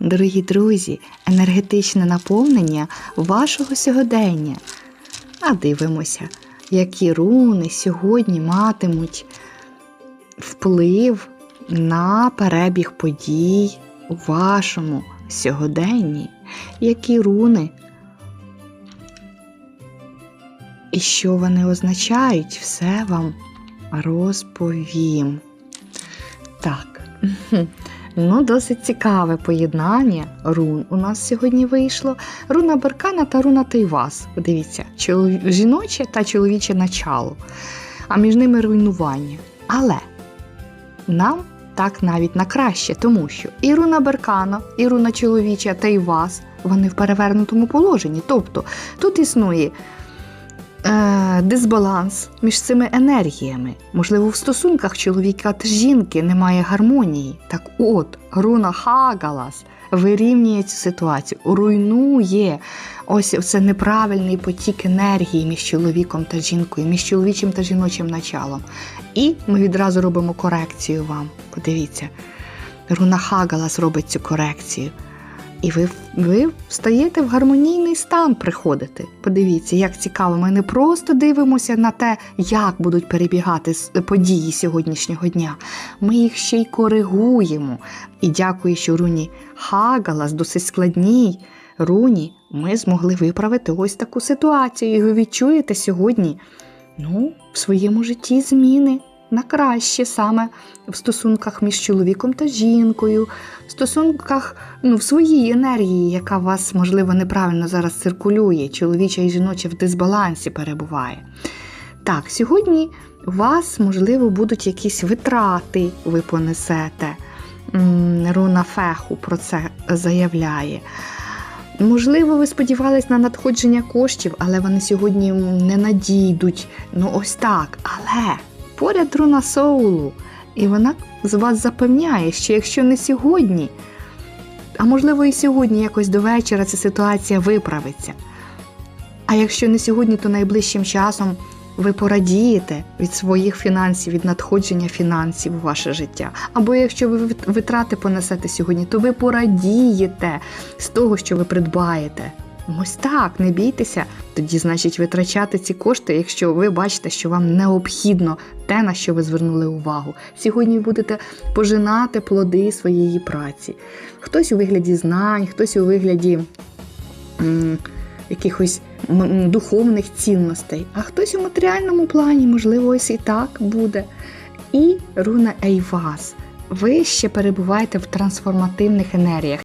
дорогі друзі, енергетичне наповнення вашого сьогодення. А дивимося, які руни сьогодні матимуть вплив на перебіг подій у вашому сьогоденні, які руни і що вони означають, все вам розповім. Так, ну досить цікаве поєднання рун у нас сьогодні вийшло. Руна Беркана та руна Тайвас. Подивіться, чолові- жіноче та чоловіче начало, а між ними руйнування. Але нам так навіть на краще, тому що і руна Беркана, і руна чоловіча Тайвас, вони в перевернутому положенні. Тобто тут існує е, дисбаланс між цими енергіями. Можливо, в стосунках чоловіка та жінки немає гармонії. Так от, руна Хагалас вирівнює цю ситуацію, руйнує ось це неправильний потік енергії між чоловіком та жінкою, між чоловічим та жіночим началом. І ми відразу робимо корекцію вам. Подивіться, руна Хагалас робить цю корекцію. І ви, ви встаєте в гармонійний стан приходите. Подивіться, як цікаво. Ми не просто дивимося на те, як будуть перебігати події сьогоднішнього дня. Ми їх ще й коригуємо. І дякую, що руні Хагалас досить складній руні, ми змогли виправити ось таку ситуацію. І ви відчуєте сьогодні ну, в своєму житті зміни на краще саме в стосунках між чоловіком та жінкою, в стосунках ну, в своїй енергії, яка вас, можливо, неправильно зараз циркулює, чоловіча і жіноча в дисбалансі перебуває. Так, сьогодні у вас, можливо, будуть якісь витрати, ви понесете. Руна Феху про це заявляє. Можливо, ви сподівались на надходження коштів, але вони сьогодні не надійдуть. Ну, ось так. Але поряд руна Соулу, і вона з вас запевняє, що якщо не сьогодні, а можливо і сьогодні якось до вечора ця ситуація виправиться. А якщо не сьогодні, то найближчим часом ви порадієте від своїх фінансів, від надходження фінансів у ваше життя. Або якщо ви витрати понесете сьогодні, то ви порадієте з того, що ви придбаєте. Ось так, не бійтеся. Тоді, значить, витрачати ці кошти, якщо ви бачите, що вам необхідно те, на що ви звернули увагу. Сьогодні будете пожинати плоди своєї праці. Хтось у вигляді знань, хтось у вигляді м, якихось м- духовних цінностей, а хтось у матеріальному плані, можливо, ось і так буде. І руна Ейвас. Ви ще перебуваєте в трансформативних енергіях.